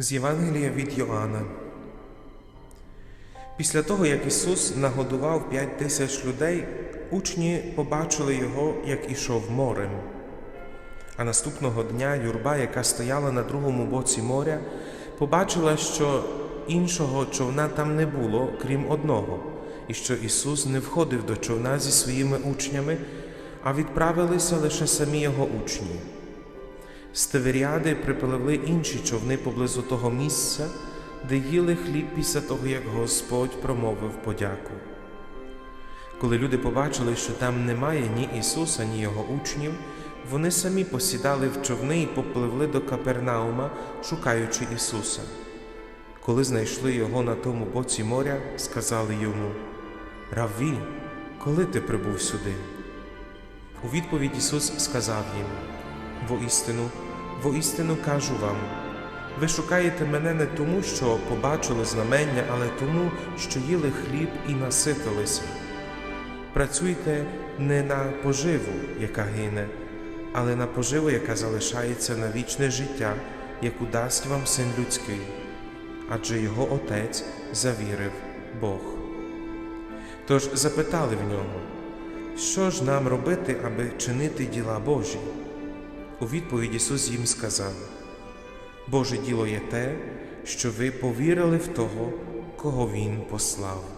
З Євангелія від Йоанна. Після того, як Ісус нагодував п'ять тисяч людей, учні побачили Його, як ішов морем. А наступного дня юрба, яка стояла на другому боці моря, побачила, що іншого човна там не було, крім одного, і що Ісус не входив до човна зі своїми учнями, а відправилися лише самі його учні. З припливли інші човни поблизу того місця, де їли хліб після того, як Господь промовив подяку. Коли люди побачили, що там немає ні Ісуса, ні Його учнів, вони самі посідали в човни і попливли до Капернаума, шукаючи Ісуса. Коли знайшли його на тому боці моря, сказали йому: Равві, коли ти прибув сюди? У відповідь Ісус сказав їм: Воістину, воістину кажу вам, ви шукаєте мене не тому, що побачили знамення, але тому, що їли хліб і наситилися. Працюйте не на поживу, яка гине, але на поживу, яка залишається на вічне життя, яку дасть вам син людський, адже його Отець завірив Бог. Тож запитали в нього, що ж нам робити, аби чинити діла Божі? У відповідь Ісус їм сказав: Боже діло є те, що ви повірили в того, кого Він послав.